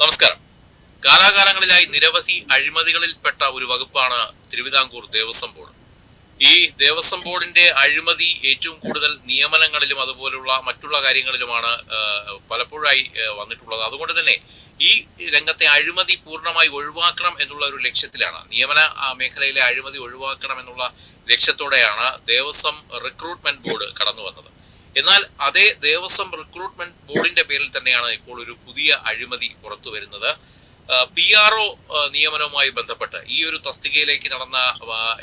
നമസ്കാരം. കാലാകാലങ്ങളിലായി നിരവധി അഴിമതികളിൽപ്പെട്ട ഒരു വകുപ്പാണ് തിരുവിതാംകൂർ ദേവസ്വം ബോർഡ്. ഈ ദേവസ്വം ബോർഡിന്റെ അഴിമതി ഏറ്റവും കൂടുതൽ നിയമനങ്ങളിലും അതുപോലുള്ള മറ്റുള്ള കാര്യങ്ങളിലുമാണ് പലപ്പോഴായി വന്നിട്ടുള്ളത്. അതുകൊണ്ട് തന്നെ ഈ രംഗത്തെ അഴിമതി പൂർണമായി ഒഴിവാക്കണം എന്നുള്ള ഒരു ലക്ഷ്യത്തിലാണ് നിയമന മേഖലയിലെ അഴിമതി ഒഴിവാക്കണം എന്നുള്ള ലക്ഷ്യത്തോടെയാണ് ദേവസ്വം റിക്രൂട്ട്മെന്റ് ബോർഡ് കടന്നു വന്നത് എന്നാൽ അതേ ദേവസ്വം റിക്രൂട്ട്മെന്റ് ബോർഡിന്റെ പേരിൽ തന്നെയാണ് ഇപ്പോൾ ഒരു പുതിയ അഴിമതി പുറത്തു വരുന്നത്. പി ആർ ഒ നിയമനവുമായി ബന്ധപ്പെട്ട് ഈ ഒരു തസ്തികയിലേക്ക് നടന്ന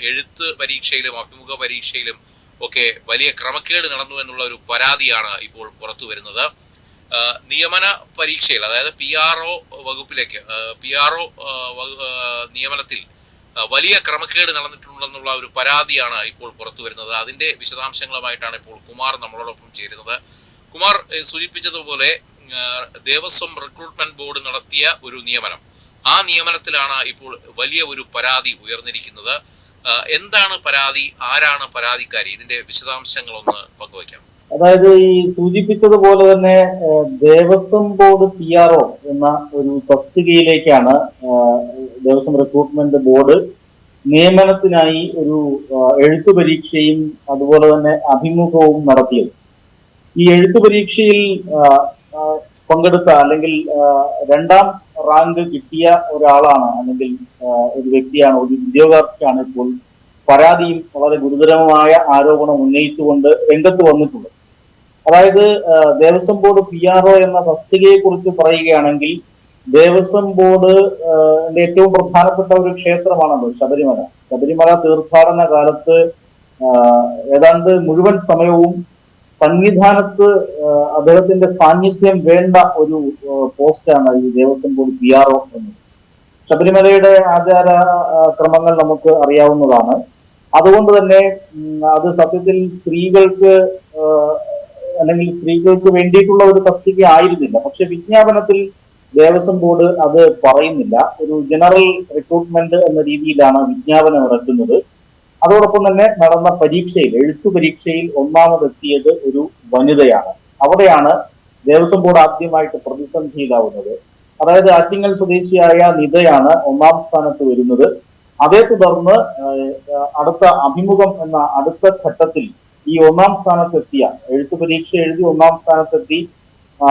എഴുത്ത് പരീക്ഷയിലും അഭിമുഖ പരീക്ഷയിലും ഒക്കെ വലിയ ക്രമക്കേട് നടന്നു എന്നുള്ള ഒരു പരാതിയാണ് ഇപ്പോൾ പുറത്തു വരുന്നത്. നിയമന പരീക്ഷയിൽ അതായത് പി ആർ ഒ വകുപ്പിലേക്ക് പി ആർ ഒ നിയമനത്തിൽ വലിയ ക്രമക്കേട് നടന്നിട്ടുണ്ടെന്നുള്ള ഒരു പരാതിയാണ് ഇപ്പോൾ പുറത്തു വരുന്നത്. അതിന്റെ വിശദാംശങ്ങളുമായിട്ടാണ് ഇപ്പോൾ കുമാർ നമ്മളോടൊപ്പം ചേരുന്നത്. കുമാർ സൂചിപ്പിച്ചതുപോലെ ദേവസ്വം റിക്രൂട്ട്മെന്റ് ബോർഡ് നടത്തിയ ഒരു നിയമനം. ആ നിയമനത്തിലാണ് ഇപ്പോൾ വലിയ ഒരു പരാതി ഉയർന്നിരിക്കുന്നത്. എന്താണ് പരാതി? ആരാണ് പരാതിക്കാരി? ഇതിന്റെ വിശദാംശങ്ങളൊന്ന് പങ്കുവയ്ക്കാം. അതായത് ഈ സൂചിപ്പിച്ചതുപോലെ തന്നെ Devaswom board P R O എന്ന ഒരു തസ്തികയിലേക്കാണ് ദേവസ്വം റിക്രൂട്ട്മെന്റ് ബോർഡ് നിയമനത്തിനായി ഒരു എഴുത്തു പരീക്ഷയും അതുപോലെ തന്നെ അഭിമുഖവും നടത്തിയത്. ഈ എഴുത്തു പരീക്ഷയിൽ പങ്കെടുത്ത അല്ലെങ്കിൽ രണ്ടാം റാങ്ക് കിട്ടിയ ഒരാളാണ് അല്ലെങ്കിൽ ഒരു വ്യക്തിയാണ് ഒരു ഉദ്യോഗാർത്ഥിയാണ് ഇപ്പോൾ പരാതിയും വളരെ ഗുരുതരമായ ആരോപണം ഉന്നയിച്ചുകൊണ്ട് രംഗത്ത് വന്നിട്ടുള്ളത്. അതായത് Devaswom board P R O എന്ന തസ്തികയെ കുറിച്ച് പറയുകയാണെങ്കിൽ ദേവസ്വം ബോർഡ് ഏറ്റവും പ്രധാനപ്പെട്ട ഒരു ക്ഷേത്രമാണല്ലോ ശബരിമല. ശബരിമല തീർത്ഥാടന കാലത്ത് ഏതാണ്ട് മുഴുവൻ സമയവും സന്നിധാനത്ത് അദ്ദേഹത്തിന്റെ സാന്നിധ്യം വേണ്ട ഒരു പോസ്റ്റാണ് ഈ Devaswom board P R O എന്നത്. ശബരിമലയുടെ ആചാര ക്രമങ്ങൾ നമുക്ക് അറിയാവുന്നതാണ്. അതുകൊണ്ട് തന്നെ അത് സത്യത്തിൽ സ്ത്രീകൾക്ക് അല്ലെങ്കിൽ സ്ത്രീകൾക്ക് വേണ്ടിയിട്ടുള്ള ഒരു തസ്തിക ആയിരുന്നില്ല. പക്ഷെ വിജ്ഞാപനത്തിൽ ദേവസ്വം ബോർഡ് അത് പറയുന്നില്ല. ഒരു ജനറൽ റിക്രൂട്ട്മെന്റ് എന്ന രീതിയിലാണ് വിജ്ഞാപനം ഇറക്കുന്നത്. അതോടൊപ്പം തന്നെ നടന്ന പരീക്ഷയിൽ എഴുത്തു പരീക്ഷയിൽ ഒന്നാമതെത്തിയത് ഒരു വനിതയാണ്. അവിടെയാണ് ദേവസ്വം ബോർഡ് ആദ്യമായിട്ട് പ്രതിസന്ധിയിലാവുന്നത്. അതായത് ആറ്റിങ്ങൽ സ്വദേശിയായ നിതയാണ് ഒന്നാം സ്ഥാനത്ത് വരുന്നത്. അതേ തുടർന്ന് അടുത്ത അഭിമുഖം എന്ന അടുത്ത ഘട്ടത്തിൽ ഈ ഒന്നാം സ്ഥാനത്തെത്തിയ എഴുത്തു പരീക്ഷ എഴുതി ഒന്നാം സ്ഥാനത്തെത്തി ആ,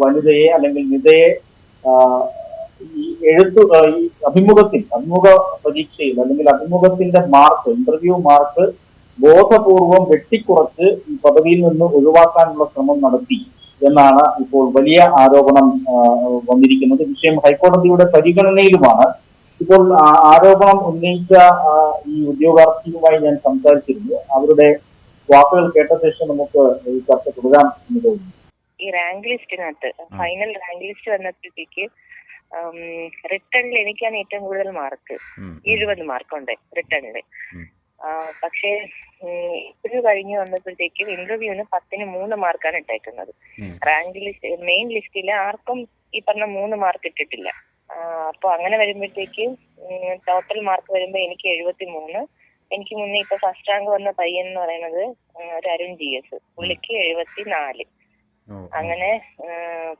വനിതയെ അല്ലെങ്കിൽ നിതയെ ഈ എഴുത്തു ഈ അഭിമുഖത്തിൽ അഭിമുഖ പരീക്ഷയിൽ അല്ലെങ്കിൽ അഭിമുഖത്തിന്റെ മാർക്ക് ഇന്റർവ്യൂ മാർക്ക് ബോധപൂർവം വെട്ടിക്കുറച്ച് ഈ പദവിയിൽ നിന്ന് ഒഴിവാക്കാനുള്ള ശ്രമം നടത്തി എന്നാണ് ഇപ്പോൾ വലിയ ആരോപണം വന്നിരിക്കുന്നത്. വിഷയം ഹൈക്കോടതിയുടെ പരിഗണനയിലുമാണ്. ഇപ്പോൾ ആരോപണം ഉന്നയിച്ച ഈ ഉദ്യോഗാർത്ഥിയുമായി ഞാൻ സംസാരിച്ചിരുന്നു. അവരുടെ വാക്കുകൾ കേട്ട ശേഷം നമുക്ക് ഈ ചർച്ച തുടരാം എന്ന് തോന്നുന്നു. ഈ റാങ്ക് ലിസ്റ്റിനകത്ത് ഫൈനൽ റാങ്ക് ലിസ്റ്റ് വന്നപ്പോഴത്തേക്ക് റിട്ടേണിൽ എനിക്കാണ് ഏറ്റവും കൂടുതൽ മാർക്ക്. എഴുപത് മാർക്കുണ്ട് റിട്ടേണിൽ. പക്ഷേ ഇന്റർവ്യൂ കഴിഞ്ഞ് വന്നപ്പോഴത്തേക്കും ഇന്റർവ്യൂവിന് പത്തിന് മൂന്ന് മാർക്കാണ് ഇട്ടേക്കുന്നത്. റാങ്ക് ലിസ്റ്റ് മെയിൻ ലിസ്റ്റിൽ ആർക്കും ഈ പറഞ്ഞ മൂന്ന് മാർക്ക് ഇട്ടിട്ടില്ല. അപ്പൊ അങ്ങനെ വരുമ്പോഴത്തേക്ക് ടോട്ടൽ മാർക്ക് വരുമ്പോ എനിക്ക് എഴുപത്തി മൂന്ന് എനിക്ക് മുന്നേ ഇപ്പൊ ഫസ്റ്റ് റാങ്ക് വന്ന പയ്യൻ എന്ന് പറയുന്നത് ഒരു അരുൺ ജി എസ് പുള്ളിക്ക് എഴുപത്തി നാല് അങ്ങനെ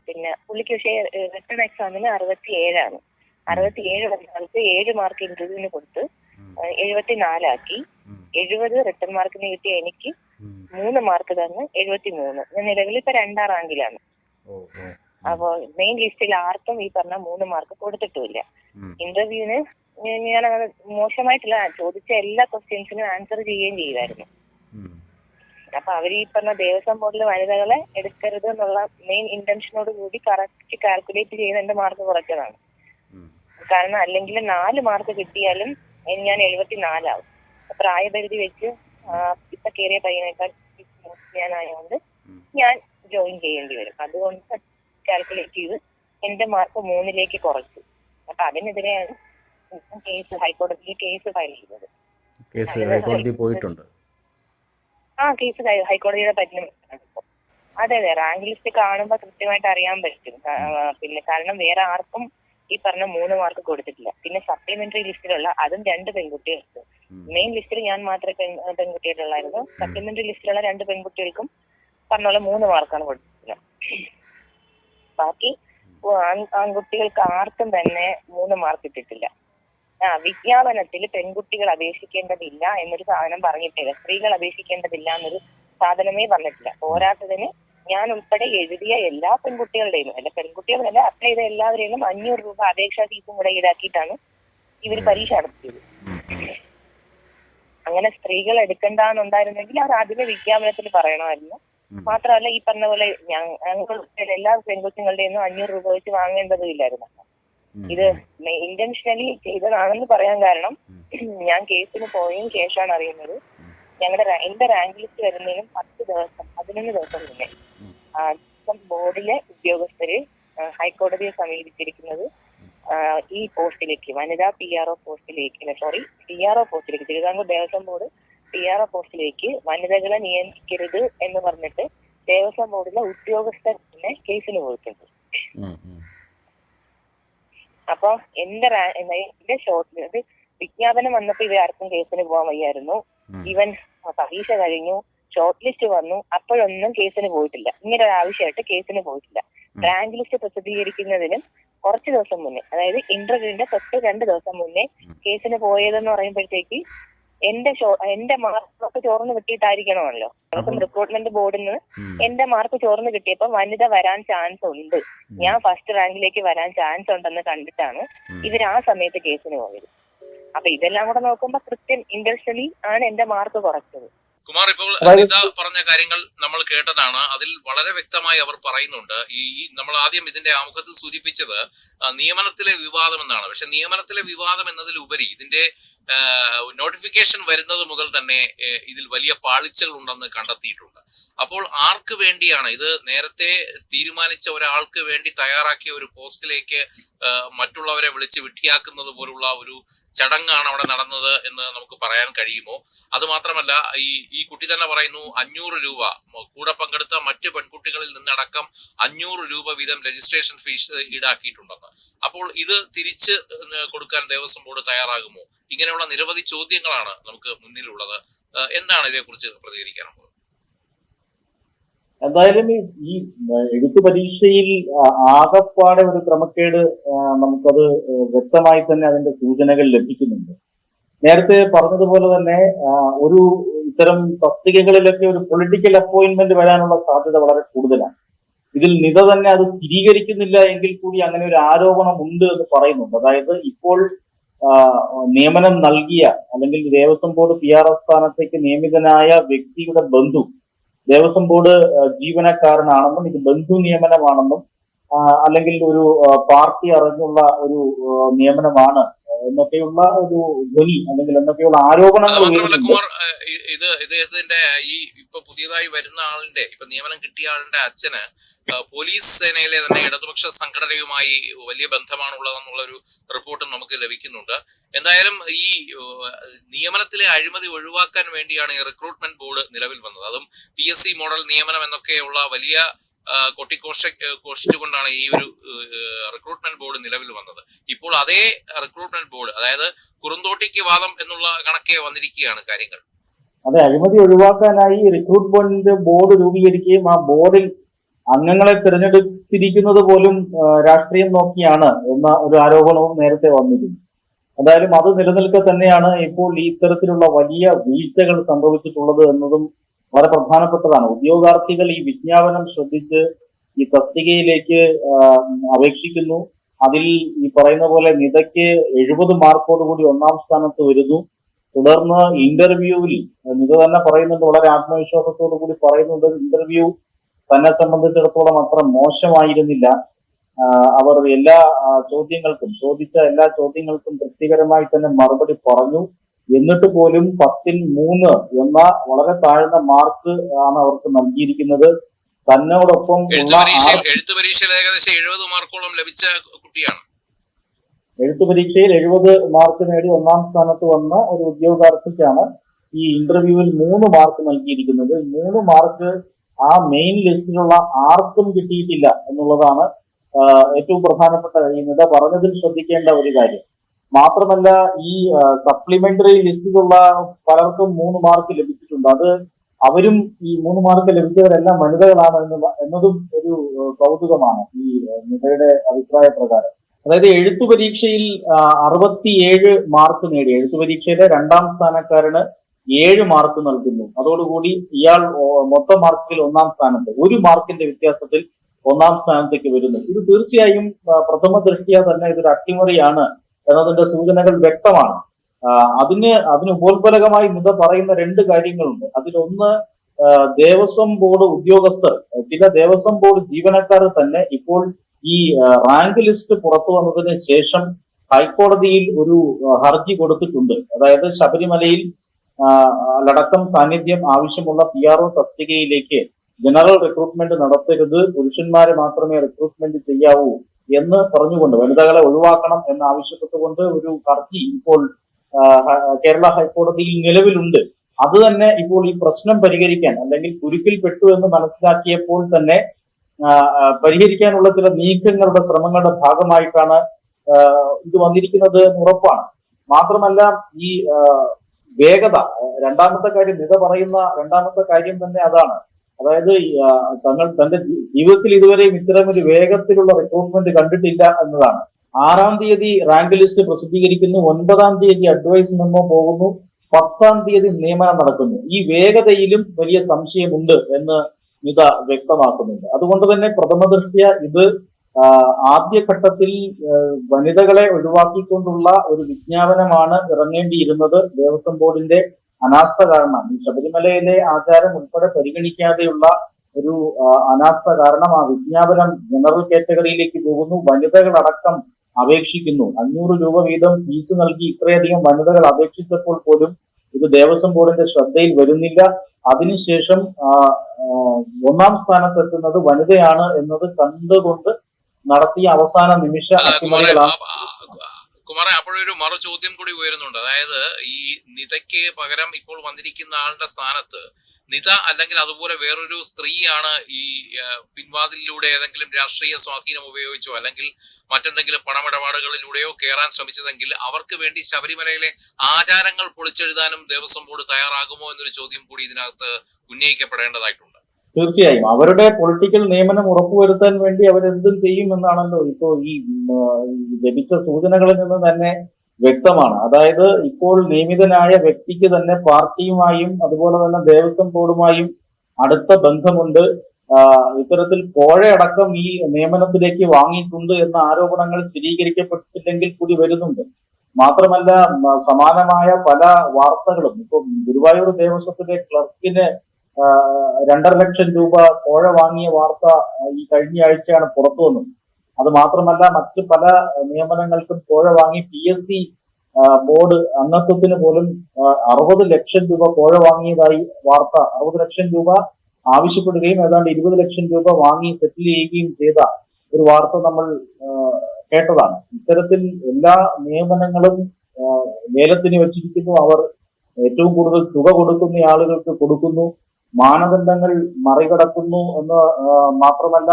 പിന്നെ പുള്ളിക്ക് പക്ഷേ റിട്ടേൺ എക്സാമിന് അറുപത്തി ഏഴാണ് അറുപത്തി ഏഴ് വന്ന ആൾക്ക് ഏഴ് മാർക്ക് ഇന്റർവ്യൂവിന് കൊടുത്ത് എഴുപത്തി നാലാക്കി എഴുപത് റിട്ടേൺ മാർക്കിന് കിട്ടിയ എനിക്ക് മൂന്ന് മാർക്ക് തന്ന് എഴുപത്തി മൂന്ന് ഞാൻ നിലവിൽ ഇപ്പൊ രണ്ടാം റാങ്കിലാണ് അപ്പോ മെയിൻ ലിസ്റ്റിൽ ആർക്കും ഈ പറഞ്ഞ മൂന്ന് മാർക്ക് കൊടുത്തിട്ടുമില്ല. ഇന്റർവ്യൂവിന് ഞാൻ മോശമായിട്ടുള്ള മോശമായിട്ടില്ല ചോദിച്ച എല്ലാ ക്വസ്റ്റ്യൻസിനും ആൻസർ ചെയ്യുകയും ചെയ്തായിരുന്നു. അപ്പൊ അവർ ഈ പറഞ്ഞ ദേവസ്വം ബോർഡിലെ വനിതകളെ എടുക്കരുത് എന്നുള്ള മെയിൻ ഇന്റൻഷനോട് കൂടി കറക്റ്റ് കാൽക്കുലേറ്റ് ചെയ്ത് എന്റെ മാർക്ക് കുറച്ചതാണ് കാരണം അല്ലെങ്കിൽ നാല് മാർക്ക് കിട്ടിയാലും ഞാൻ എഴുപത്തി നാലാവും പ്രായപരിധി വെച്ച് ഇപ്പൊ കയറിയ പയ്യനേക്കാൾ ഞാനായതുകൊണ്ട് ഞാൻ ജോയിൻ ചെയ്യേണ്ടി വരും. അതുകൊണ്ട് കാൽക്കുലേറ്റ് ചെയ്ത് എന്റെ മാർക്ക് മൂന്നിലേക്ക് കുറച്ചു. അപ്പൊ അതിനെതിരെയാണ് കേസ് ഹൈക്കോടതിയിൽ കേസ് ഫയൽ ചെയ്തത്. കേസ് ഹൈക്കോടതി പോയിട്ടുണ്ട്. ആ കേസ് ഹൈക്കോടതിയുടെ പരിഗണനയിലാണ് ഇപ്പോ. അതെ അതെ റാങ്ക് ലിസ്റ്റ് കാണുമ്പോൾ കൃത്യമായിട്ട് അറിയാൻ പറ്റും. പിന്നെ കാരണം വേറെ ആർക്കും ഈ പറഞ്ഞ മൂന്ന് മാർക്ക് കൊടുത്തിട്ടില്ല. പിന്നെ സപ്ലിമെന്ററി ലിസ്റ്റിലുള്ള അതും രണ്ട് പെൺകുട്ടികൾക്ക്. മെയിൻ ലിസ്റ്റിൽ ഞാൻ മാത്രമേ പെൺകുട്ടികളുള്ളായിരുന്നു. പെൺകുട്ടിയായിട്ടുള്ളായിരുന്നു സപ്ലിമെന്ററി ലിസ്റ്റിലുള്ള രണ്ട് പെൺകുട്ടികൾക്കും പറഞ്ഞ പോലെ മൂന്ന് മാർക്കാണ് കൊടുത്തിട്ടുള്ളത്. ബാക്കി ആൺ- ആൺകുട്ടികൾക്ക് ആർക്കും തന്നെ മൂന്ന് മാർക്ക് ഇട്ടിട്ടില്ല ആ വിജ്ഞാപനത്തിൽ പെൺകുട്ടികൾ അപേക്ഷിക്കേണ്ടതില്ല എന്നൊരു സാധനം പറഞ്ഞിട്ടില്ല. സ്ത്രീകൾ അപേക്ഷിക്കേണ്ടതില്ല എന്നൊരു സാധനമേ പറഞ്ഞിട്ടില്ല. പോരാത്തതിന് ഞാൻ ഉൾപ്പെടെ എഴുതിയ എല്ലാ പെൺകുട്ടികളുടെയും അല്ല പെൺകുട്ടികളല്ല അപ്ലൈ ചെയ്ത എല്ലാവരെയും അഞ്ഞൂറ് രൂപ അപേക്ഷാ ഫീസും കൂടെ ഈടാക്കിയിട്ടാണ് ഇവർ പരീക്ഷ നടത്തിയത്. അങ്ങനെ സ്ത്രീകൾ എടുക്കണ്ടെന്നുണ്ടായിരുന്നെങ്കിൽ അവർ ആദ്യമേ വിജ്ഞാപനത്തിൽ പറയണമായിരുന്നു. മാത്രമല്ല ഈ പറഞ്ഞ പോലെ ഞങ്ങൾ എല്ലാ പെൺകുട്ടികളുടെയും അഞ്ഞൂറ് രൂപ വെച്ച് വാങ്ങേണ്ടതും ഇല്ലായിരുന്നു. ഇത് ഇന്റൻഷനലി ചെയ്തതാണെന്ന് പറയാൻ കാരണം ഞാൻ കേസിന് പോയതിനു ശേഷമാണ് അറിയുന്നത്. ഞങ്ങളുടെ എന്റെ റാങ്ക് ലിസ്റ്റ് വരുന്നതിനും പത്ത് ദിവസം പതിനൊന്ന് ദിവസം മുന്നേ ബോർഡിലെ ഉദ്യോഗസ്ഥര് ഹൈക്കോടതിയെ സമീപിച്ചിരിക്കുന്നത് ഈ പോസ്റ്റിലേക്ക് വനിതാ പി ആർ ഒ പോസ്റ്റിലേക്ക് സോറി പി ആർ ഒ പോസ്റ്റിലേക്ക് Thiruvithamkoor Devaswom board P R പോസ്റ്റിലേക്ക് വനിതകളെ നിയമിക്കരുത് എന്ന് പറഞ്ഞിട്ട് ദേവസ്വം ബോർഡിലെ ഉദ്യോഗസ്ഥർ തന്നെ കേസിന് പോയിട്ടുണ്ട്. അപ്പൊ എന്റെ എന്റെ ഷോർട്ട് ഇത് വിജ്ഞാപനം വന്നപ്പോ ഇവരാർക്കും കേസിന് പോകാൻ വയ്യായിരുന്നു ഇവൻ പരീക്ഷ കഴിഞ്ഞു ഷോർട്ട് ലിസ്റ്റ് വന്നു അപ്പോഴൊന്നും കേസിന് പോയിട്ടില്ല ഇങ്ങനെ ഒരു ആവശ്യമായിട്ട് കേസിന് പോയിട്ടില്ല. റാങ്ക് ലിസ്റ്റ് പ്രസിദ്ധീകരിക്കുന്നതിനും കുറച്ച് ദിവസം മുന്നേ അതായത് ഇന്റർവ്യൂവിന്റെ തൊട്ട് രണ്ട് ദിവസം മുന്നേ. കേസിന് പോയതെന്ന് പറയുമ്പോഴത്തേക്ക് എന്റെ എന്റെ മാർക്ക് ചോർന്ന് കിട്ടിയിട്ടായിരിക്കണമല്ലോ. ദിവസം റിക്രൂട്ട്മെന്റ് ബോർഡിൽ നിന്ന് എന്റെ മാർക്ക് ചോർന്ന് കിട്ടിയപ്പോ വനിത വരാൻ ചാൻസ് ഉണ്ട്. ഞാൻ ഫസ്റ്റ് റാങ്കിലേക്ക് വരാൻ ചാൻസ് ഉണ്ടെന്ന് കണ്ടിട്ടാണ്. ഇവർ ആ സമയത്ത് കേസിന് പോയത്. അപ്പൊ ഇതെല്ലാം കൂടെ നോക്കുമ്പോ കൃത്യം ഇന്റർഷണി ആണ് എന്റെ മാർക്ക് കുറച്ചത്. കുമാർ ഇപ്പോൾ അനിത പറഞ്ഞ കാര്യങ്ങൾ നമ്മൾ കേട്ടതാണ്. അതിൽ വളരെ വ്യക്തമായി അവർ പറയുന്നുണ്ട്. ഈ നമ്മൾ ആദ്യം ഇതിന്റെ ആമുഖത്തിൽ സൂചിപ്പിച്ചത് നിയമനത്തിലെ വിവാദം എന്നാണ്. പക്ഷെ നിയമനത്തിലെ വിവാദം എന്നതിലുപരി ഇതിന്റെ നോട്ടിഫിക്കേഷൻ വരുന്നത് മുതൽ തന്നെ ഇതിൽ വലിയ പാളിച്ചകൾ ഉണ്ടെന്ന് കണ്ടെത്തിയിട്ടുണ്ട്. അപ്പോൾ ആർക്ക് വേണ്ടിയാണ് ഇത് നേരത്തെ തീരുമാനിച്ച ഒരാൾക്ക് വേണ്ടി തയ്യാറാക്കിയ ഒരു പോസ്റ്റിലേക്ക് മറ്റുള്ളവരെ വിളിച്ച് വിട്ടിയാക്കുന്നത് പോലുള്ള ഒരു ചടങ്ങാണ് അവിടെ നടന്നത് എന്ന് നമുക്ക് പറയാൻ കഴിയുമോ? അത് മാത്രമല്ല ഈ ഈ കുട്ടി തന്നെ പറയുന്നു അഞ്ഞൂറ് രൂപ. കൂടെ പങ്കെടുത്ത മറ്റ് പെൺകുട്ടികളിൽ നിന്നടക്കം അഞ്ഞൂറ് രൂപ വീതം രജിസ്ട്രേഷൻ ഫീസ് ഈടാക്കിയിട്ടുണ്ടെന്ന്. അപ്പോൾ ഇത് തിരിച്ച് കൊടുക്കാൻ ദേവസ്വം ബോർഡ് തയ്യാറാകുമോ? ഇങ്ങനെയുള്ള നിരവധി ചോദ്യങ്ങളാണ് നമുക്ക് മുന്നിലുള്ളത്. എന്താണ് ഇതേക്കുറിച്ച് പ്രതികരിക്കാനുള്ളത്? എന്തായാലും ഈ എഴുത്തു പരീക്ഷയിൽ ആകപ്പാടെ ഒരു ക്രമക്കേട് നമുക്കത് വ്യക്തമായി തന്നെ അതിന്റെ സൂചനകൾ ലഭിക്കുന്നുണ്ട്. നേരത്തെ പറഞ്ഞതുപോലെ തന്നെ ഒരു ഇത്തരം തസ്തികകളിലൊക്കെ ഒരു പൊളിറ്റിക്കൽ അപ്പോയിന്റ്മെന്റ് വരാനുള്ള സാധ്യത വളരെ കൂടുതലാണ്. ഇതിൽ നിത തന്നെ അത് സ്ഥിരീകരിക്കുന്നില്ല എങ്കിൽ കൂടി അങ്ങനെ ഒരു ആരോപണം ഉണ്ട് എന്ന് പറയുന്നുണ്ട്. അതായത് ഇപ്പോൾ നിയമനം നൽകിയ അല്ലെങ്കിൽ Devaswom board P R S സ്ഥാനത്തേക്ക് നിയമിതനായ വ്യക്തിയുടെ ബന്ധു ദേവസ്വം ബോർഡ് ജീവനക്കാരനാണെന്നും ഇത് ബന്ധു നിയമനമാണെന്നും അല്ലെങ്കിൽ ഒരു പാർട്ടി അറിഞ്ഞുള്ള ഒരു നിയമനമാണ് എന്നൊക്കെയുള്ള ഒരു ധ്വനി അല്ലെങ്കിൽ എന്നൊക്കെയുള്ള ആരോപണങ്ങൾ ഇത് ഇദ്ദേഹത്തിന്റെ ഈ ഇപ്പൊ പുതിയതായി വരുന്ന ആളിന്റെ ഇപ്പൊ നിയമനം കിട്ടിയ ആളിന്റെ അച്ഛന് പോലീസ് സേനയിലെ തന്നെ ഇടതുപക്ഷ സംഘടനയുമായി വലിയ ബന്ധമാണുള്ളതെന്നുള്ള ഒരു റിപ്പോർട്ടും നമുക്ക് ലഭിക്കുന്നുണ്ട്. എന്തായാലും ഈ നിയമനത്തിലെ അഴിമതി ഒഴിവാക്കാൻ വേണ്ടിയാണ് ഈ റിക്രൂട്ട്മെന്റ് ബോർഡ് നിലവിൽ വന്നത്. അതും പി എസ് സി മോഡൽ നിയമനം എന്നൊക്കെയുള്ള വലിയ കൊട്ടിക്കോഷ കോഷിച്ചുകൊണ്ടാണ് ഈ ഒരു റിക്രൂട്ട്മെന്റ് ബോർഡ് നിലവിൽ വന്നത്. ഇപ്പോൾ അതേ റിക്രൂട്ട്മെന്റ് ബോർഡ് അതായത് കുറുന്തോട്ടിക്ക് വാദം എന്നുള്ള കണക്കെ വന്നിരിക്കുകയാണ് കാര്യങ്ങൾ. അതെ അഴിമതി ഒഴിവാക്കാനായി റിക്രൂട്ട്മെന്റ് ബോർഡ് രൂപീകരിക്കുകയും ആ ബോർഡിൽ അംഗങ്ങളെ തിരഞ്ഞെടുത്തിരിക്കുന്നത് പോലും രാഷ്ട്രീയം നോക്കിയാണ് എന്ന ഒരു ആരോപണവും നേരത്തെ വന്നിരുന്നു. എന്തായാലും അത് നിലനിൽക്കെ തന്നെയാണ് ഇപ്പോൾ ഈ ഇത്തരത്തിലുള്ള വലിയ വീഴ്ചകൾ സംഭവിച്ചിട്ടുള്ളത് എന്നതും വളരെ പ്രധാനപ്പെട്ടതാണ്. ഉദ്യോഗാർത്ഥികൾ ഈ വിജ്ഞാപനം ശ്രദ്ധിച്ച് ഈ തസ്തികയിലേക്ക് അപേക്ഷിക്കുന്നു. അതിൽ ഈ പറയുന്ന പോലെ നിതയ്ക്ക് എഴുപത് മാർക്കോടുകൂടി ഒന്നാം സ്ഥാനത്ത് വരുന്നു. തുടർന്ന് ഇന്റർവ്യൂവിൽ നിത തന്നെ പറയുന്നുണ്ട് വളരെ ആത്മവിശ്വാസത്തോടു കൂടി പറയുന്നുണ്ട് ഇന്റർവ്യൂ തന്നെ സംബന്ധിച്ചിടത്തോളം അത്ര മോശമായിരുന്നില്ല. അവർ എല്ലാ ചോദ്യങ്ങൾക്കും ചോദിച്ച എല്ലാ ചോദ്യങ്ങൾക്കും തൃപ്തികരമായി തന്നെ മറുപടി പറഞ്ഞു. എന്നിട്ട് പോലും പത്തിൽ മൂന്ന് എന്ന വളരെ താഴ്ന്ന മാർക്ക് ആണ് അവർക്ക് നൽകിയിരിക്കുന്നത്. തന്നോടൊപ്പം എഴുത്തു പരീക്ഷയിൽ ഏകദേശം എഴുപത് മാർക്കോളം ലഭിച്ച കുട്ടിയാണ്. എഴുത്തു പരീക്ഷയിൽ എഴുപത് മാർക്ക് നേടി ഒന്നാം സ്ഥാനത്ത് വന്ന ഒരു ഉദ്യോഗാർത്ഥിക്കാണ് ഈ ഇന്റർവ്യൂവിൽ മൂന്ന് മാർക്ക് നൽകിയിരിക്കുന്നത്. മൂന്ന് മാർക്ക് ആ മെയിൻ ലിസ്റ്റിലുള്ള ആർക്കും കിട്ടിയിട്ടില്ല എന്നുള്ളതാണ് ഏറ്റവും പ്രധാനപ്പെട്ട ഈ നിത പറഞ്ഞതിൽ ശ്രദ്ധിക്കേണ്ട ഒരു കാര്യം. മാത്രമല്ല ഈ സപ്ലിമെന്ററി ലിസ്റ്റിലുള്ള പലർക്കും മൂന്ന് മാർക്ക് ലഭിച്ചിട്ടുണ്ട്. അത് അവരും ഈ മൂന്ന് മാർക്ക് ലഭിച്ചവരെല്ലാം വനിതകളാണ് എന്ന് എന്നതും ഒരു കൗതുകമാണ് ഈ നിതയുടെ അഭിപ്രായ പ്രകാരം. അതായത് എഴുത്തു പരീക്ഷയിൽ അറുപത്തിയേഴ് മാർക്ക് നേടി. എഴുത്തു പരീക്ഷയിലെ രണ്ടാം സ്ഥാനക്കാരന് ഏഴ് മാർക്ക് നൽകുന്നു. അതോടുകൂടി ഇയാൾ മൊത്തം മാർക്കിൽ ഒന്നാം സ്ഥാനത്ത് ഒരു മാർക്കിന്റെ വ്യത്യാസത്തിൽ ഒന്നാം സ്ഥാനത്തേക്ക് വരുന്നു. ഇത് തീർച്ചയായും പ്രഥമ ദൃഷ്ടിയ തന്നെ ഇതൊരു അട്ടിമറിയാണ് എന്നതിന്റെ സൂചനകൾ വ്യക്തമാണ്. അതിന് അതിന് ഉപോത്ബലകമായി മുത പറയുന്ന രണ്ട് കാര്യങ്ങളുണ്ട്. അതിലൊന്ന് ദേവസ്വം ബോർഡ് ഉദ്യോഗസ്ഥർ ചില ദേവസ്വം ബോർഡ് ജീവനക്കാർ തന്നെ ഇപ്പോൾ ഈ റാങ്ക് ലിസ്റ്റ് പുറത്തു വന്നതിന് ശേഷം ഹൈക്കോടതിയിൽ ഒരു ഹർജി കൊടുത്തിട്ടുണ്ട്. അതായത് ശബരിമലയിൽ ലടക്കം സാന്നിധ്യം ആവശ്യമുള്ള പി ആർ ഒ തസ്തികയിലേക്ക് ജനറൽ റിക്രൂട്ട്മെന്റ് നടത്തരുത്. പുരുഷന്മാരെ മാത്രമേ റിക്രൂട്ട്മെന്റ് ചെയ്യാവൂ. എന്ന് പറഞ്ഞുകൊണ്ട് വനിതകളെ ഒഴിവാക്കണം എന്ന് ആവശ്യപ്പെട്ടുകൊണ്ട് ഒരു ഹർജി ഇപ്പോൾ കേരള ഹൈക്കോടതിയിൽ നിലവിലുണ്ട്. അത് തന്നെ ഇപ്പോൾ ഈ പ്രശ്നം പരിഹരിക്കാൻ അല്ലെങ്കിൽ കുരുക്കിൽ പെട്ടു എന്ന് മനസ്സിലാക്കിയപ്പോൾ തന്നെ പരിഹരിക്കാനുള്ള ചില നീക്കങ്ങളുടെ ശ്രമങ്ങളുടെ ഭാഗമായിട്ടാണ് ഇത് വന്നിരിക്കുന്നത് ഉറപ്പാണ്. മാത്രമല്ല ഈ വേഗത രണ്ടാമത്തെ കാര്യം നിത പറയുന്ന രണ്ടാമത്തെ കാര്യം തന്നെ അതാണ്. അതായത് തങ്ങൾ തന്റെ ജീവിതത്തിൽ ഇതുവരെയും ഇത്തരം ഒരു വേഗത്തിലുള്ള റിക്രൂട്ട്മെന്റ് കണ്ടിട്ടില്ല എന്നതാണ്. ആറാം തീയതി റാങ്ക് ലിസ്റ്റ് പ്രസിദ്ധീകരിക്കുന്നു. ഒൻപതാം തീയതി അഡ്വൈസ് മെമ്മോ പോകുന്നു. പത്താം തീയതി നിയമനം നടക്കുന്നു. ഈ വേഗതയിലും വലിയ സംശയമുണ്ട് എന്ന് മിത വ്യക്തമാക്കുന്നുണ്ട്. അതുകൊണ്ട് തന്നെ പ്രഥമ ദൃഷ്ട്യ ഇത് ആദ്യഘട്ടത്തിൽ വനിതകളെ ഒഴിവാക്കിക്കൊണ്ടുള്ള ഒരു വിജ്ഞാപനമാണ് ഇറങ്ങേണ്ടിയിരുന്നത് ദേവസ്വം ബോർഡിന്റെ അനാസ്ഥ കാരണം ഈ ശബരിമലയിലെ ആചാരം ഉൾപ്പെടെ പരിഗണിക്കാതെയുള്ള ഒരു അനാസ്ഥ കാരണം ആ വിജ്ഞാപനം ജനറൽ കാറ്റഗറിയിലേക്ക് പോകുന്നു. വനിതകളടക്കം അപേക്ഷിക്കുന്നു. അഞ്ഞൂറ് രൂപ വീതം ഫീസ് നൽകി ഇത്രയധികം വനിതകൾ അപേക്ഷിച്ചപ്പോൾ പോലും ഇത് ദേവസ്വം ബോർഡിന്റെ ശ്രദ്ധയിൽ വരുന്നില്ല. അതിനുശേഷം ഒന്നാം സ്ഥാനത്തെത്തുന്നത് വനിതയാണ് എന്നത് കണ്ടുകൊണ്ട് നടത്തിയ അവസാന നിമിഷ അട്ടിമറികളാണ്. കുമാറെ അപ്പോഴൊരു മറു ചോദ്യം കൂടി ഉയരുന്നുണ്ട്. അതായത് ഈ നിതയ്ക്ക് പകരം ഇപ്പോൾ വന്നിരിക്കുന്ന ആളുടെ സ്ഥാനത്ത് നിത അല്ലെങ്കിൽ അതുപോലെ വേറൊരു സ്ത്രീയാണ് ഈ പിൻവാതിലൂടെ ഏതെങ്കിലും രാഷ്ട്രീയ സ്വാധീനം ഉപയോഗിച്ചോ അല്ലെങ്കിൽ മറ്റെന്തെങ്കിലും പണമിടപാടുകളിലൂടെയോ കയറാൻ ശ്രമിച്ചതെങ്കിൽ അവർക്ക് വേണ്ടി ശബരിമലയിലെ ആചാരങ്ങൾ പൊളിച്ചെഴുതാനും ദേവസ്വം ബോർഡ് തയ്യാറാകുമോ എന്നൊരു ചോദ്യം കൂടി ഇതിനകത്ത് ഉന്നയിക്കപ്പെടേണ്ടതായിട്ടുണ്ട്. തീർച്ചയായും. അവരുടെ പൊളിറ്റിക്കൽ നിയമനം ഉറപ്പുവരുത്താൻ വേണ്ടി അവരെന്തും ചെയ്യുമെന്നാണല്ലോ ഇപ്പോ ഈ ലഭിച്ച സൂചനകളിൽ നിന്ന് തന്നെ വ്യക്തമാണ്. അതായത് ഇപ്പോൾ നിയമിതനായ വ്യക്തിക്ക് തന്നെ പാർട്ടിയുമായും അതുപോലെ തന്നെ ദേവസ്വം ബോർഡുമായും അടുത്ത ബന്ധമുണ്ട്. ഇത്തരത്തിൽ കോഴയടക്കം ഈ നിയമനത്തിലേക്ക് വാങ്ങിയിട്ടുണ്ട് എന്ന ആരോപണങ്ങൾ സ്ഥിരീകരിക്കപ്പെട്ടില്ലെങ്കിൽ കൂടി വരുന്നുണ്ട്. മാത്രമല്ല സമാനമായ പല വാർത്തകളും. ഇപ്പം ഗുരുവായൂർ ദേവസ്വത്തിലെ ക്ലർക്കിന് രണ്ടര ലക്ഷം രൂപ കോഴ വാങ്ങിയ വാർത്ത ഈ കഴിഞ്ഞ ആഴ്ചയാണ് പുറത്തു വന്നത്. അത് മാത്രമല്ല മറ്റ് പല നിയമനങ്ങൾക്കും കോഴ വാങ്ങി പി എസ് സി ബോർഡ് അംഗത്വത്തിന് പോലും അറുപത് ലക്ഷം രൂപ കോഴ വാങ്ങിയതായി വാർത്ത. അറുപത് ലക്ഷം രൂപ ആവശ്യപ്പെടുകയും ഏതാണ്ട് ഇരുപത് ലക്ഷം രൂപ വാങ്ങി സെറ്റിൽ ചെയ്യുകയും ചെയ്ത ഒരു വാർത്ത നമ്മൾ കേട്ടതാണ്. ഇത്തരത്തിൽ എല്ലാ നിയമനങ്ങളും ലേലത്തിന് വെച്ചിരിക്കുന്നു. അവർ ഏറ്റവും കൂടുതൽ തുക കൊടുക്കുന്ന ആളുകൾക്ക് കൊടുക്കുന്നു. മാനദണ്ഡങ്ങൾ മറികടക്കുന്നു എന്ന് മാത്രമല്ല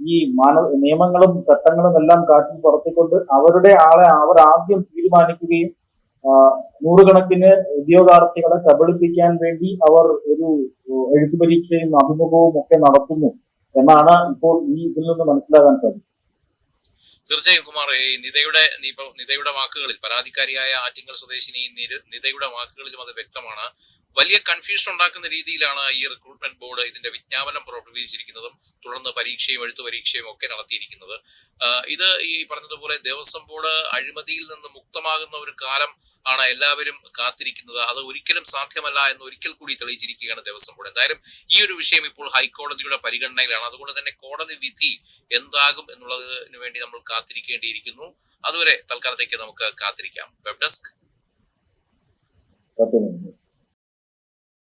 ഈ മാന നിയമങ്ങളും ചട്ടങ്ങളും എല്ലാം കാട്ടി പുറത്തിക്കൊണ്ട് അവരുടെ ആളെ അവർ ആദ്യം തീരുമാനിക്കുകയും നൂറുകണക്കിന് ഉദ്യോഗാർത്ഥികളെ കബളിപ്പിക്കാൻ വേണ്ടി അവർ ഒരു എഴുത്തു പരീക്ഷയും അഭിമുഖവും ഒക്കെ നടത്തുന്നു എന്നാണ് ഇപ്പോൾ ഈ ഇതിൽ നിന്ന് മനസ്സിലാക്കാൻ സാധിക്കും തീർച്ചയായും കുമാർ ഈ നിതയുടെ നിതയുടെ വാക്കുകളിൽ പരാതിക്കാരിയായ ആറ്റിങ്ങൽ സ്വദേശിനി നിര- നിതയുടെ വാക്കുകളിലും അത് വ്യക്തമാണ്. വലിയ കൺഫ്യൂഷൻ ഉണ്ടാക്കുന്ന രീതിയിലാണ് ഈ റിക്രൂട്ട്മെന്റ് ബോർഡ് ഇതിന്റെ വിജ്ഞാപനം പുറപ്പെടുവിച്ചിരിക്കുന്നതും തുടർന്ന് പരീക്ഷയും എഴുത്തു പരീക്ഷയും ഒക്കെ നടത്തിയിരിക്കുന്നത്. ഇത് ഈ പറഞ്ഞതുപോലെ ദേവസ്വം ബോർഡ് അഴിമതിയിൽ നിന്ന് മുക്തമാകുന്ന ഒരു കാലം ആണ് എല്ലാവരും കാത്തിരിക്കുന്നത്. അത് ഒരിക്കലും സാധ്യമല്ല എന്ന് ഒരിക്കൽ കൂടി തെളിയിച്ചിരിക്കുകയാണ് ദേവസ്വം ബോർഡ്. എന്തായാലും ഈ ഒരു വിഷയം ഇപ്പോൾ ഹൈക്കോടതിയുടെ പരിഗണനയിലാണ്. അതുകൊണ്ട് തന്നെ കോടതി വിധി എന്താകും എന്നുള്ളതിന് വേണ്ടി നമ്മൾ കാത്തിരിക്കേണ്ടിയിരിക്കുന്നു. അതുവരെ തൽക്കാലത്തേക്ക് നമുക്ക് കാത്തിരിക്കാം. Web desk